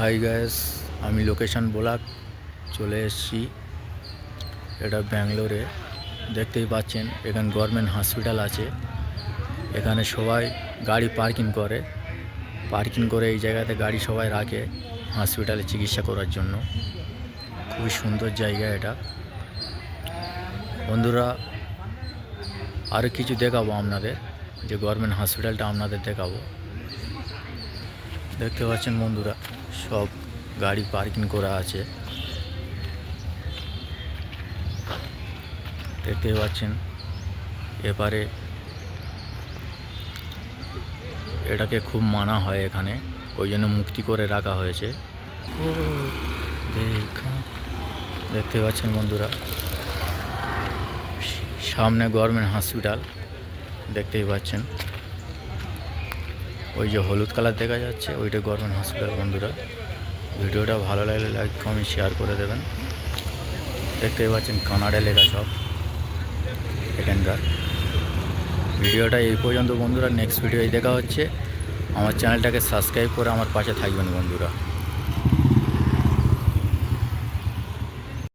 High guys আমি location block চলে এসেছি এটা ব্যাঙ্গালোরে দেখতেই পাচ্ছেন, এখানে গভর্নমেন্ট হসপিটাল আছে। এখানে সবাই গাড়ি পার্কিং করে। পার্কিং করে এই জায়গাতে গাড়ি সবাই রাখে হসপিটালে চিকিৎসা করার জন্য। খুবই সুন্দর জায়গা এটা। বন্ধুরা আরও কিছু দেখাবো আপনাদের, যে গভর্নমেন্ট হসপিটালটা আপনাদের দেখাবো। দেখতে পাচ্ছেন বন্ধুরা। সব গাড়ি পার্কিং করা আছে। দেখতে পাচ্ছেন, এপারে এটাকে খুব মানা হয় এখানে, ওই জন্য মুক্তি করে রাখা হয়েছে। দেখতে পাচ্ছেন বন্ধুরা, সামনে গভর্নমেন্ট হসপিটাল, দেখতেই পাচ্ছেন। ওই যে হলুদ কালার দেখা যাচ্ছে, ওইটা গভর্নমেন্ট হসপিটাল বন্ধুরা। ভিডিওটা ভালো লাগলে লাইক কমেন্ট শেয়ার করে দেবেন। দেখতেই পাচ্ছেন কানাডা লেখা সব। এখানকার। ভিডিওটা এই পর্যন্ত, বন্ধুরা। নেক্সট ভিডিওয় দেখা হচ্ছে। আমার চ্যানেলটাকে সাবস্ক্রাইব করে আমার পাশে থাকবেন, বন্ধুরা।